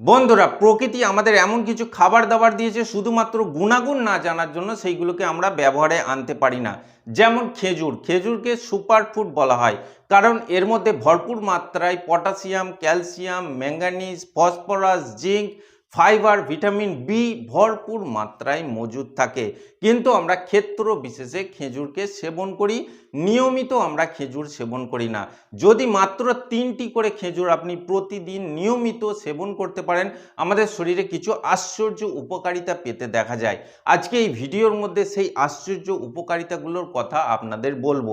বন্ধুরা, প্রকৃতি আমাদের এমন কিছু খাবার দাবার দিয়েছে, শুধুমাত্র গুণাগুণ না জানার জন্য সেইগুলোকে আমরা ব্যবহারে আনতে পারি না। যেমন খেজুর, খেজুরকে সুপার ফুড বলা হয়। কারণ এর মধ্যে ভরপুর মাত্রায় potassium, calcium, manganese, phosphorus, zinc fibre, vitamin B ভরপুর মাত্রায় মজুদ থাকে। কিন্তু আমরা ক্ষেত্র বিশেষে খেজুরকে সেবন করি, নিয়মিত আমরা খেজুর সেবন করি না। যদি মাত্র তিনটি করে খেজুর আপনি প্রতিদিন নিয়মিত সেবন করতে পারেন, আমাদের শরীরে কিছু আশ্চর্য উপকারিতা পেতে দেখা যায়। আজকে এই ভিডিওর মধ্যে সেই আশ্চর্য উপকারিতাগুলোর কথা আপনাদের বলব।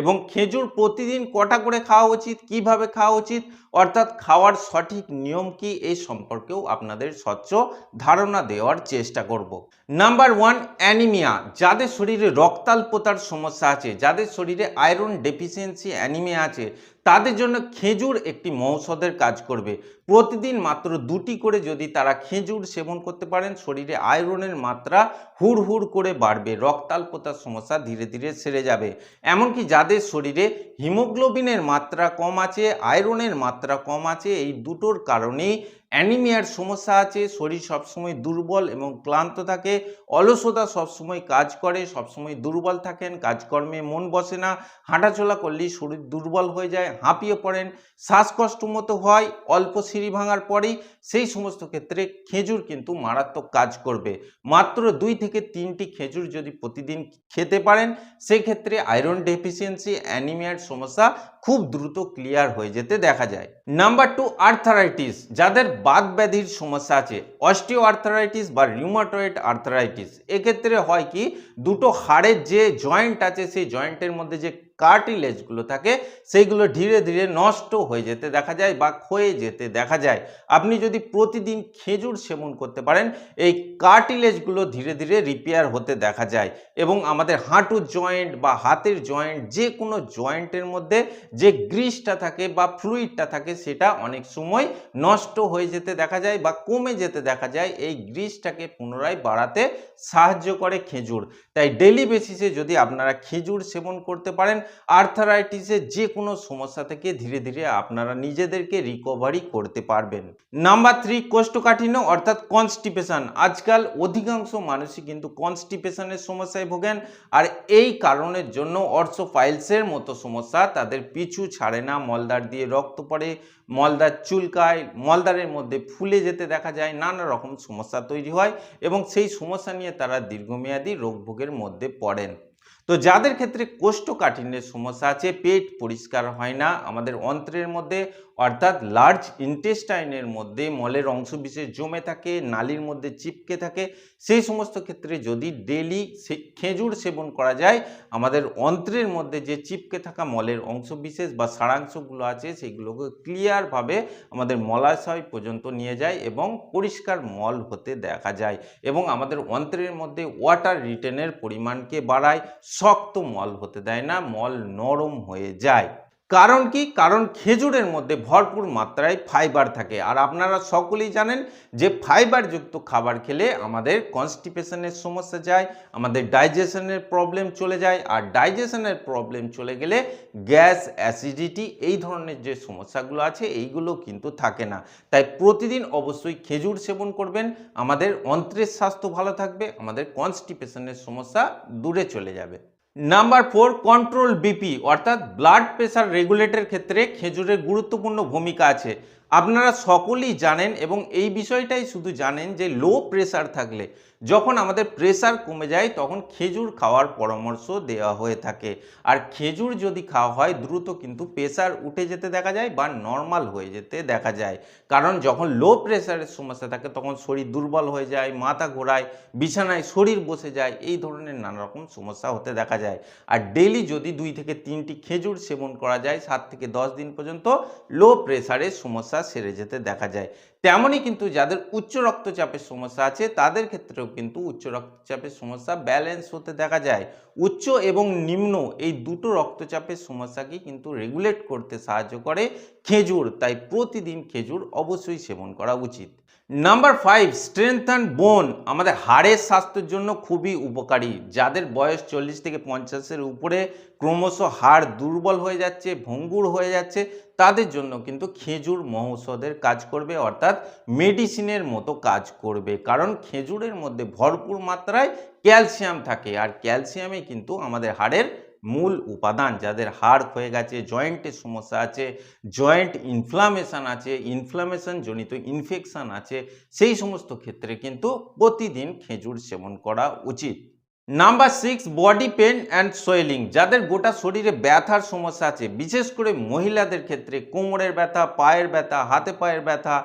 এবং খেজুর প্রতিদিন কটা করে খাওয়া উচিত, কীভাবে খাওয়া উচিত, অর্থাৎ খাওয়ার সঠিক নিয়ম কি এই সম্পর্কেও আপনাদের স্বচ্ছ ধারণা দেওয়ার চেষ্টা করব। নাম্বার ওয়ান অ্যানিমিয়া যাদের শরীরে রক্তাল্পতার সমস্যা আছে, যাদের শরীরে আয়রন ডেফিসিয়েন্সি অ্যানিমিয়া আছে তাদের জন্য খেজুর একটি মৌষধের কাজ করবে। প্রতিদিন মাত্র দুটি করে যদি তারা খেজুর সেবন করতে পারেন, শরীরে আয়রনের মাত্রা হুড় হুড় করে বাড়বে রক্তাল্পতার সমস্যা ধীরে ধীরে সেরে যাবে। এমনকি যাদের শরীরে হিমোগ্লোবিনের মাত্রা কম আছে, আয়রনের মাত্রা কম আছে, এই দুটোর কারণেই অ্যানিমিয়ার সমস্যা আছে। শরীর সবসময় দুর্বল এবং ক্লান্ত থাকে, অলসতা সবসময় কাজ করে, সবসময় দুর্বল থাকেন, কাজকর্মে মন বসে না, হাঁটাচলা করলেই শরীর দুর্বল হয়ে যায় হাঁপিয়ে পড়েন, শ্বাসকষ্ট মতো হয়, অল্প সিঁড়ি ভাঙার পরেই সেই সমস্ত ক্ষেত্রে খেজুর কিন্তু মারাত্মক কাজ করবে। মাত্র দুই থেকে তিনটি খেজুর যদি প্রতিদিন খেতে পারেন সেই ক্ষেত্রে আয়রন ডেফিসিয়েন্সি অ্যানিমিয়ার সমস্যা খুব দ্রুত ক্লিয়ার হয়ে যেতে দেখা যায়। নাম্বার টু আর্থারাইটিস যাদের বাত ব্যাধির সমস্যা আছে অস্টিও আর্থারাইটিস বা রিউমাটয়েড আর্থারাইটিস এক্ষেত্রে হয় কি, দুটো হাড়ের যে জয়েন্ট আছে, সেই জয়েন্টের মধ্যে যে কার্টিলেজগুলো থাকে, সেইগুলো ধীরে ধীরে নষ্ট হয়ে যেতে দেখা যায় বা ক্ষয়ে যেতে দেখা যায়। আপনি যদি প্রতিদিন খেজুর সেবন করতে পারেন, এই কার্টিলেজগুলো ধীরে ধীরে রিপেয়ার হতে দেখা যায় এবং আমাদের হাঁটুর জয়েন্ট বা হাতের জয়েন্ট যে কোনো জয়েন্টের মধ্যে যে গ্রিসটা থাকে বা ফ্লুইডটা থাকে, সেটা অনেক সময় নষ্ট হয়ে যেতে দেখা যায় বা কমে যেতে দেখা যায়। এই গ্রিসটাকে পুনরায় বাড়াতে সাহায্য করে খেজুর। তাই ডেলি বেসিসে যদি আপনারা খেজুর সেবন করতে পারেন আর্থারাইটিসের যে কোনো সমস্যা থেকে ধীরে ধীরে আপনারা নিজেদেরকে রিকভারি করতে পারবেন। নাম্বার থ্রি কোষ্ঠকাঠিন্য অর্থাৎ কনস্টিপেশন আজকাল অধিকাংশ মানুষই কিন্তু কনস্টিপেশনের সমস্যায় ভোগেন আর এই কারণের জন্য অর্সোফাইলসের মতো সমস্যা তাদের পিছু ছাড়ে না মলদার দিয়ে রক্ত পড়ে মলদার চুলকায় মলদারের মধ্যে ফুলে যেতে দেখা যায়, নানা রকম সমস্যা তৈরি হয় এবং সেই সমস্যা নিয়ে তারা দীর্ঘমেয়াদী রোগভোগের মধ্যে পড়েন। তো যাদের ক্ষেত্রে কোষ্ঠকাঠিন্যের সমস্যা আছে পেট পরিষ্কার হয় না আমাদের অন্ত্রের মধ্যে অর্থাৎ লার্জ ইন্টেস্টাইনের মধ্যে মলের অংশবিশেষ জমে থাকে, নালির মধ্যে চিপকে থাকে, সেই সমস্ত ক্ষেত্রে যদি ডেলি খেজুর সেবন করা যায়, আমাদের অন্ত্রের মধ্যে যে চিপকে থাকা মলের অংশবিশেষ বা সারাংশগুলো আছে, সেগুলোকে ক্লিয়ারভাবে আমাদের মলাশয় পর্যন্ত নিয়ে যায় এবং পরিষ্কার মল হতে দেখা যায় এবং আমাদের অন্ত্রের মধ্যে ওয়াটার রিটেনের পরিমাণকে বাড়ায়, শক্ত মল হতে দেয় না, মল নরম হয়ে যায়। কারণ কি? কারণ খেজুরের মধ্যে ভরপুর মাত্রায় ফাইবার থাকে। আর আপনারা সকলেই জানেন যে ফাইবারযুক্ত খাবার খেলে আমাদের কনস্টিপেশনের সমস্যা যায়, আমাদের ডাইজেশনের প্রবলেম চলে যায়। আর ডাইজেশনের প্রবলেম চলে গেলে গ্যাস অ্যাসিডিটি এই ধরনের যে সমস্যাগুলো আছে, এইগুলো কিন্তু থাকে না। তাই প্রতিদিন অবশ্যই খেজুর সেবন করবেন। আমাদের অন্ত্রের স্বাস্থ্য ভালো থাকবে, আমাদের কনস্টিপেশনের সমস্যা দূরে চলে যাবে। নাম্বার ফোর কন্ট্রোল বিপি অর্থাৎ ব্লাড প্রেশার রেগুলেটের ক্ষেত্রে খেজুরের গুরুত্বপূর্ণ ভূমিকা আছে। আপনারা সকলেই জানেন এবং এই বিষয়টাই শুধু জানেন যে লো প্রেশার থাকলে যখন আমাদের প্রেশার কমে যায়, তখন খেজুর খাওয়ার পরামর্শ দেওয়া হয়ে থাকে। আর খেজুর যদি খাওয়া হয়, দ্রুত কিন্তু প্রেশার উঠে যেতে দেখা যায় বা নর্মাল হয়ে যেতে দেখা যায়। কারণ যখন লো প্রেশারের সমস্যা থাকে, তখন শরীর দুর্বল হয়ে যায়, মাথা ঘোরায়, বিছানায় শরীর বসে যায়, এই ধরনের নানা রকম সমস্যা হতে দেখা যায়। আর ডেলি যদি দুই থেকে তিনটি খেজুর সেবন করা যায়, সাত থেকে দশ দিন পর্যন্ত লো প্রেশারের সমস্যা সেরে যেতে দেখা যায়। তেমনই কিন্তু যাদের উচ্চ রক্তচাপের সমস্যা আছে, তাদের ক্ষেত্রেও কিন্তু উচ্চ রক্তচাপের সমস্যা ব্যালেন্স হতে দেখা যায়। উচ্চ এবং নিম্ন এই দুটো রক্তচাপের সমস্যাকে কিন্তু রেগুলেট করতে সাহায্য করে খেজুর। তাই প্রতিদিন খেজুর অবশ্যই সেবন করা উচিত। নাম্বার ফাইভ স্ট্রেংথ অ্যান্ড বোন আমাদের হাড়ের স্বাস্থ্যের জন্য খুবই উপকারী। যাদের বয়স চল্লিশ থেকে পঞ্চাশের উপরে ক্রমশ হাড় দুর্বল হয়ে যাচ্ছে, ভঙ্গুর হয়ে যাচ্ছে, তাদের জন্য কিন্তু খেজুর মহৌষধের কাজ করবে, অর্থাৎ মেডিসিনের মতো কাজ করবে। কারণ খেজুরের মধ্যে ভরপুর মাত্রায় ক্যালসিয়াম থাকে, আর ক্যালসিয়ামে কিন্তু আমাদের হাড়ের মূল উপাদান যাদের হাড় ক্ষয়ে গেছে, জয়েন্টের সমস্যা আছে, জয়েন্ট ইনফ্লামেশন আছে ইনফ্লামেশন জনিত ইনফেকশন আছে, সেই সমস্ত ক্ষেত্রে কিন্তু প্রতিদিন খেজুর সেবন করা উচিত। Number six body pain and swelling যাদের গোটা শরীরে ব্যথার সমস্যা আছে, বিশেষ করে মহিলাদের ক্ষেত্রে কোমরের ব্যথা, পায়ের ব্যথা, হাতে পায়ের ব্যথা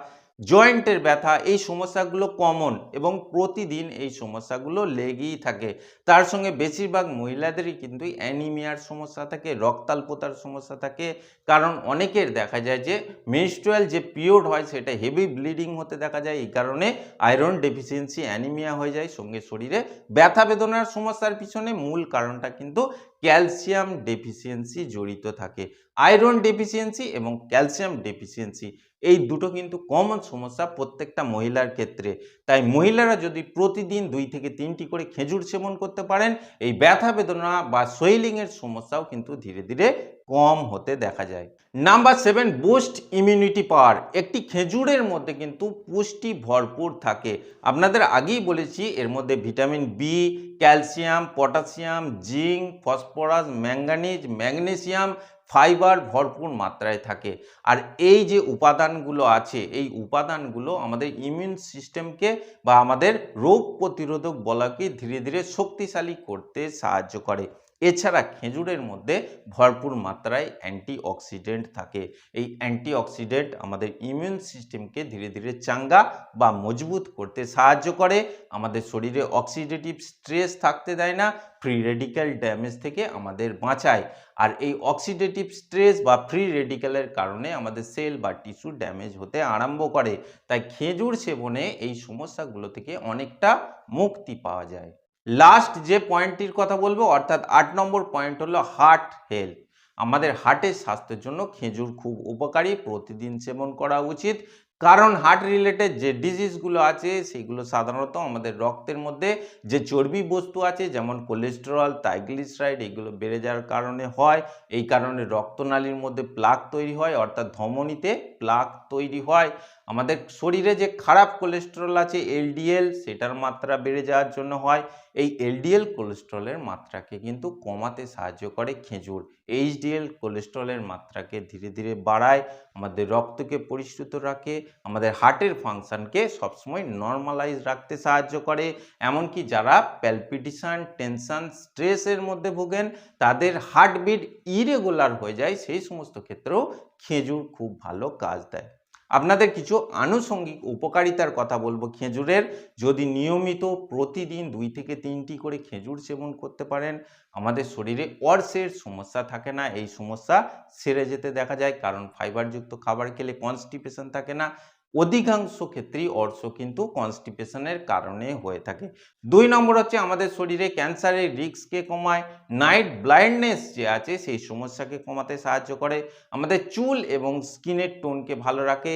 জয়েন্টের ব্যথা, এই সমস্যাগুলো কমন এবং প্রতিদিন এই সমস্যাগুলো লেগেই থাকে। তার সঙ্গে বেশিরভাগ মহিলাদেরই কিন্তু অ্যানিমিয়ার সমস্যা থাকে, রক্তাল্পতার সমস্যা থাকে। কারণ অনেকের দেখা যায় যে মেনস্ট্রুয়াল যে পিরিয়ড হয়, সেটা হেভি ব্লিডিং হতে দেখা যায়। এই কারণে আয়রন ডেফিসিয়েন্সি অ্যানিমিয়া হয়ে যায়। সঙ্গে শরীরে ব্যথা বেদনার সমস্যার পিছনে মূল কারণটা কিন্তু ক্যালসিয়াম ডেফিসিয়েন্সি জড়িত থাকে। আয়রন ডেফিসিয়েন্সি এবং ক্যালসিয়াম ডেফিসিয়েন্সি এই দুটো কিন্তু কমন সমস্যা প্রত্যেকটা মহিলার ক্ষেত্রে। তাই মহিলারা যদি প্রতিদিন দুই থেকে তিনটি করে খেজুর সেবন করতে পারেন, এই ব্যথা বেদনা বা সোয়েলিংয়ের সমস্যাও কিন্তু ধীরে ধীরে কম হতে দেখা যায়। Number seven boost immunity power একটি খেজুরের মধ্যে কিন্তু পুষ্টি ভরপুর থাকে। আপনাদের আগেই বলেছি, এর মধ্যে vitamin B calcium potassium zinc phosphorus manganese magnesium fibre ভরপুর মাত্রায় থাকে। আর এই যে উপাদানগুলো আছে, এই উপাদানগুলো আমাদের ইমিউন সিস্টেমকে বা আমাদের রোগ প্রতিরোধক বলাকে ধীরে ধীরে শক্তিশালী করতে সাহায্য করে। এছাড়া খেজুরের মধ্যে ভরপুর মাত্রায় অ্যান্টিঅক্সিডেন্ট থাকে। এই অ্যান্টিঅক্সিডেন্ট আমাদের ইমিউন সিস্টেমকে ধীরে ধীরে চাঙ্গা বা মজবুত করতে সাহায্য করে। আমাদের শরীরে অক্সিডেটিভ স্ট্রেস থাকতে দেয় না, ফ্রি রেডিক্যাল ড্যামেজ থেকে আমাদের বাঁচায়। আর এই অক্সিডেটিভ স্ট্রেস বা ফ্রি রেডিক্যালের কারণে আমাদের সেল বা টিস্যু ড্যামেজ হতে আরম্ভ করে। তাই খেজুর সেবনে এই সমস্যাগুলো থেকে অনেকটা মুক্তি পাওয়া যায়। লাস্ট যে পয়েন্টটির কথা বলব, অর্থাৎ আট নম্বর পয়েন্ট হলো হার্ট হেলথ আমাদের হার্টের স্বাস্থ্যের জন্য খেজুর খুব উপকারী, প্রতিদিন সেবন করা উচিত। কারণ হার্ট রিলেটেড যে ডিজিজগুলো আছে, সেগুলো সাধারণত আমাদের রক্তের মধ্যে যে চর্বি বস্তু আছে, যেমন কোলেস্টেরল টাইগ্লিসারাইড এগুলো বেড়ে যাওয়ার কারণে হয়। এই কারণে রক্তনালীর মধ্যে প্লাক তৈরি হয়, অর্থাৎ ধমনীতে প্লাক তৈরি হয়। আমাদের শরীরে যে খারাপ কোলেস্টেরল আছে এলডিএল সেটার মাত্রা বেড়ে যাওয়ার জন্য হয়। এই এলডিএল কোলেস্ট্রলের মাত্রাকে কিন্তু কমাতে সাহায্য করে খেজুর। এইচডিএল কোলেস্ট্রলের মাত্রাকে ধীরে ধীরে বাড়ায়, আমাদের রক্তকে পরিশ্রুত রাখে আমাদের হার্টের ফাংশানকে সবসময় নর্মালাইজ রাখতে সাহায্য করে। এমনকি যারা প্যালপিটিশান টেনশান স্ট্রেসের মধ্যে ভোগেন, তাদের হার্টবিট ইরেগুলার হয়ে যায়। সেই সমস্ত ক্ষেত্রেও খেজুর খুব ভালো কাজ দেয়। আপনাদের কিছু আনুষঙ্গিক উপকারিতার কথা বলব খেজুরের। যদি নিয়মিত প্রতিদিন দুই থেকে তিনটি করে খেজুর সেবন করতে পারেন, আমাদের শরীরে অর্সের সমস্যা থাকে না। এই সমস্যা সেরে যেতে দেখা যায়, কারণ ফাইবারযুক্ত খাবার খেলে কনস্টিপেশন থাকে না। অধিকাংশ ক্ষেত্রেই অর্শ কিন্তু কনস্টিপেশনের কারণে হয়ে থাকে। দুই নম্বর হচ্ছে আমাদের শরীরে ক্যান্সারের রিস্ককে কমায় নাইট ব্লাইন্ডনেস যে আছে সেই সমস্যাকে কমাতে সাহায্য করে। আমাদের চুল এবং স্কিনের টোনকে ভালো রাখে,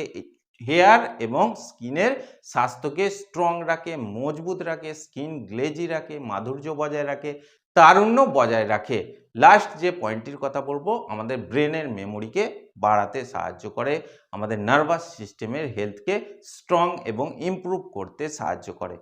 হেয়ার এবং স্কিনের স্বাস্থ্যকে স্ট্রং রাখে, মজবুত রাখে, স্কিন গ্লেজি রাখে, মাধুর্য বজায় রাখে, তারুণ্য বজায় রাখে। লাস্ট যে পয়েন্টটির কথা বলব, আমাদের ব্রেনের মেমোরিকে বাড়াতে সাহায্য করে, আমাদের নার্ভাস সিস্টেমের হেলথকে স্ট্রং এবং ইম্প্রুভ করতে সাহায্য করে।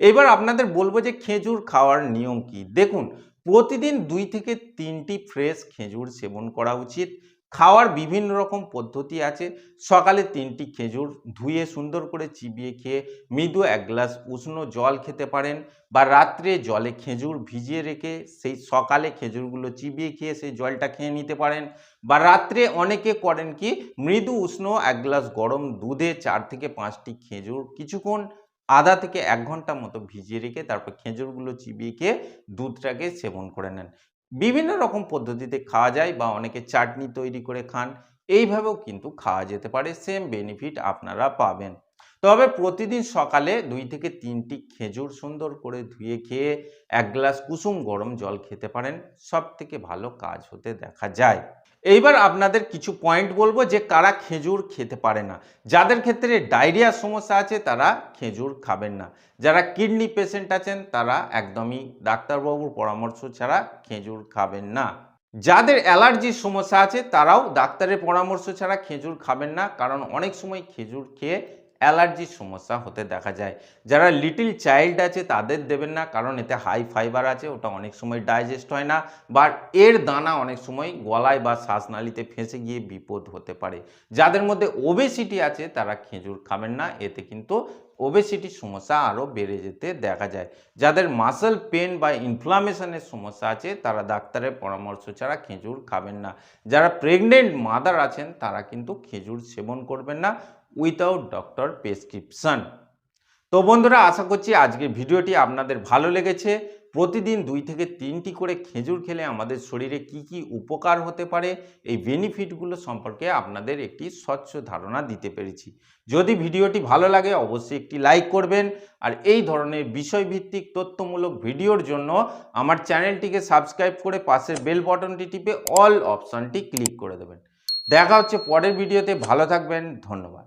এবার আপনাদের বলব যে খেজুর খাওয়ার নিয়ম কি? দেখুন, প্রতিদিন দুই থেকে তিনটি ফ্রেশ খেজুর সেবন করা উচিত। খাওয়ার বিভিন্ন রকম পদ্ধতি আছে। সকালে তিনটি খেজুর ধুয়ে সুন্দর করে চিবিয়ে খেয়ে মৃদু এক গ্লাস উষ্ণ জল খেতে পারেন বা রাত্রে জলে খেজুর ভিজিয়ে রেখে সেই সকালে খেজুরগুলো চিবিয়ে খেয়ে সেই জলটা খেয়ে নিতে পারেন বা রাত্রে অনেকে করেন কি, মৃদু উষ্ণ এক গ্লাস গরম দুধে চার থেকে পাঁচটি খেজুর কিছুক্ষণ আধা থেকে এক ঘণ্টা মতো ভিজিয়ে রেখে তারপর খেজুরগুলো চিবিয়ে খেয়ে দুধটাকে সেবন করে নেন। বিভিন্ন রকম পদ্ধতিতে খাওয়া যায় বা অনেকে চাটনি তৈরি করে খান। এইভাবেও কিন্তু খাওয়া যেতে পারে। সেম বেনিফিট আপনারা পাবেন। তবে প্রতিদিন সকালে দুই থেকে তিনটি খেজুর সুন্দর করে ধুয়ে খেয়ে এক গ্লাস কুসুম গরম জল খেতে পারেন। সব থেকে ভালো কাজ হতে দেখা যায়। এইবার আপনাদের কিছু পয়েন্ট বলব যে কারা খেজুর খেতে পারে না। যাদের ক্ষেত্রে ডায়রিয়ার সমস্যা আছে তারা খেজুর খাবেন না। যারা কিডনি পেশেন্ট আছেন তারা একদমই ডাক্তারবাবুর পরামর্শ ছাড়া খেজুর খাবেন না। যাদের অ্যালার্জির সমস্যা আছে তারাও ডাক্তারের পরামর্শ ছাড়া খেজুর খাবেন না। কারণ অনেক সময় খেজুর খেয়ে অ্যালার্জির সমস্যা হতে দেখা যায়। যারা লিটিল চাইল্ড আছে, তাদের দেবেন না, কারণ এতে হাই ফাইবার আছে, ওটা অনেক সময় ডাইজেস্ট হয় না, বা এর দানা অনেক সময় গলায় বা শ্বাসনালীতে ফেঁসে গিয়ে বিপদ হতে পারে। যাদের মধ্যে ওবেসিটি আছে, তারা খেজুর খাবেন না, এতে কিন্তু ওবেসিটির সমস্যা আরও বেড়ে যেতে দেখা যায়। যাদের মাসেল পেন বা ইনফ্লামেশনের সমস্যা আছে, তারা ডাক্তারের পরামর্শ ছাড়া খেজুর খাবেন না। যারা প্রেগনেন্ট মাদার আছেন, তারা কিন্তু খেজুর সেবন করবেন না উইথাউট ডক্টর প্রেসক্রিপশন তো বন্ধুরা, আশা করছি আজকের ভিডিওটি আপনাদের ভালো লেগেছে। প্রতিদিন দুই থেকে তিনটি করে খেজুর খেলে আমাদের শরীরে কি কি উপকার হতে পারে, এই বেনিফিটগুলো সম্পর্কে আপনাদের একটি স্বচ্ছ ধারণা দিতে পেরেছি। যদি ভিডিওটি ভালো লাগে, অবশ্যই একটি লাইক করবেন। আর এই ধরনের বিষয়ভিত্তিক, তথ্যমূলক ভিডিওর জন্য আমার চ্যানেলটিকে সাবস্ক্রাইব করে পাশের বেল বটনটি টিপে অল অপশানটি ক্লিক করে দেবেন। দেখা হচ্ছে পরের ভিডিওতে। ভালো থাকবেন। ধন্যবাদ।